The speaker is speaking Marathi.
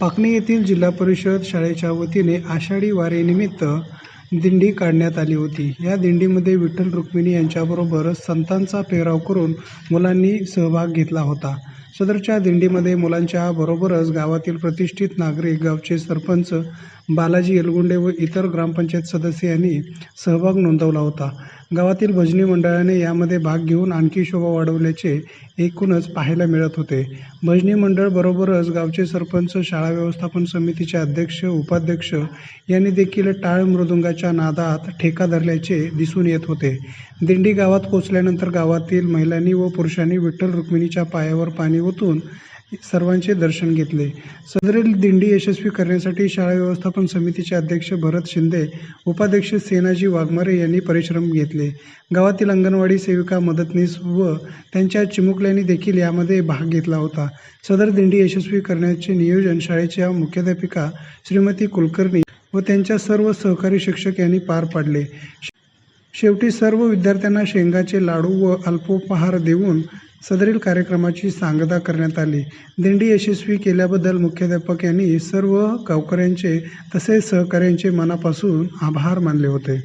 पाकणी येथील जिल्हा परिषद शाळेच्या वतीने आषाढी वारीनिमित्त दिंडी काढण्यात आली होती. या दिंडीमध्ये विठ्ठल रुक्मिणी यांच्याबरोबर संतांचा पेहराव करून मुलांनी सहभाग घेतला होता. सदरच्या दिंडीमध्ये मुलांच्या बरोबरच गावातील प्रतिष्ठित नागरिक गावचे सरपंच बालाजी एलगुंडे व इतर ग्रामपंचायत सदस्य यांनी सहभाग नोंदवला होता. गावातील भजनी मंडळाने यामध्ये भाग घेऊन आणखी शोभा वाढवल्याचे एकूणच पाहायला मिळत होते. भजनी मंडळ बरोबरच गावचे सरपंच शाळा व्यवस्थापन समितीचे अध्यक्ष उपाध्यक्ष यांनी देखील टाळ मृदुंगाच्या नादात ठेका धरल्याचे दिसून येत होते. दिंडी गावात पोचल्यानंतर गावातील महिलांनी व पुरुषांनी विठ्ठल रुक्मिणीच्या पायावर पाणी ओतून सर्वांचे दर्शन घेतले. सदरील दिंडी यशस्वी करण्यासाठी शाळा व्यवस्थापन समितीचे अध्यक्ष भरत शिंदे उपाध्यक्ष सेनाजी वाघमारे यांनी परिश्रम घेतले. गावातील अंगणवाडी सेविका मदतनीस व त्यांच्या चिमुकल्यांनी देखील यामध्ये भाग घेतला होता. सदर दिंडी यशस्वी करण्याचे नियोजन शाळेच्या मुख्याध्यापिका श्रीमती कुलकर्णी व त्यांच्या सर्व सहकारी शिक्षक यांनी पार पाडले. शेवटी सर्व विद्यार्थ्यांना शेंगाचे लाडू व अल्पोपहार देऊन सदरील कार्यक्रमाची सांगता करण्यात आली. दिंडी यशस्वी केल्याबद्दल मुख्याध्यापक यांनी सर्व गावकऱ्यांचे तसेच सहकाऱ्यांचे मनापासून आभार मानले होते.